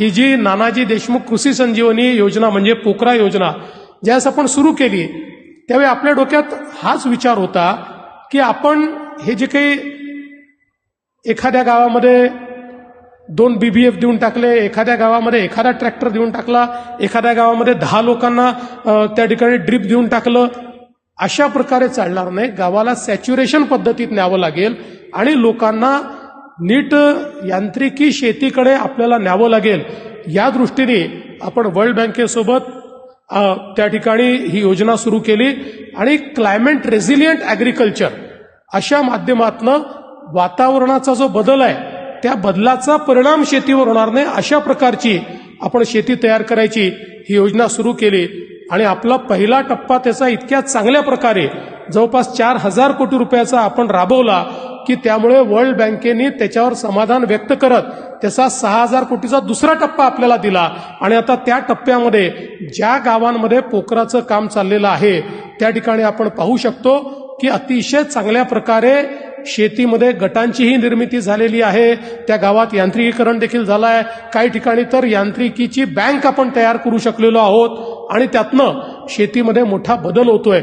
ही जी नानाजी देशमुख कृषी संजीवनी योजना म्हणजे पोकरा योजना ज्यावेळेस आपण सुरू केली त्यावेळी आपल्या डोक्यात हाच विचार होता की आपण हे जे काही एखाद्या गावामध्ये दोन बीबीएफ देऊन टाकले एखाद्या गावामध्ये एखादा ट्रॅक्टर देऊन टाकला एखाद्या गावामध्ये दहा लोकांना त्या ठिकाणी ड्रीप देऊन टाकलं अशा प्रकारे चालणार नाही. गावाला सॅच्युरेशन पद्धतीत न्यावं लागेल आणि लोकांना नीट यांत्रिकी शेतीकडे आपल्याला न्यावं लागेल. या दृष्टीने आपण वर्ल्ड बँकेसोबत त्या ठिकाणी ही योजना सुरू केली आणि क्लायमेट रेझिलियंट ॲग्रिकल्चर अशा माध्यमातनं वातावरणाचा जो बदल आहे त्या बदलाचा परिणाम शेतीवर होणार नाही अशा प्रकारची आपण शेती तयार करायची ही योजना सुरू केली. आणि आपला पहिला टप्पा त्याचा इतक्या चांगल्या प्रकारे जवळपास चार हजार कोटी रुपयाचा आपण राबवला. की त्यामुळे वर्ल्ड बँकेने त्याच्यावर समाधान व्यक्त करत त्याचा सहा हजार कोटीचा दुसरा टप्पा आपल्याला दिला. आणि आता त्या टप्प्यामध्ये ज्या गावांमध्ये पोखराचं काम चाललेलं आहे त्या ठिकाणी आपण पाहू शकतो की अतिशय चांगल्या प्रकारे शेतीमध्ये गटांचीही निर्मिती झालेली आहे. त्या गावात यांत्रिकीकरण देखील झालं आहे काही ठिकाणी तर यांत्रिकीची बँक आपण तयार करू शकलेलो आहोत. आणि त्यातनं शेतीमध्ये मोठा बदल होतोय.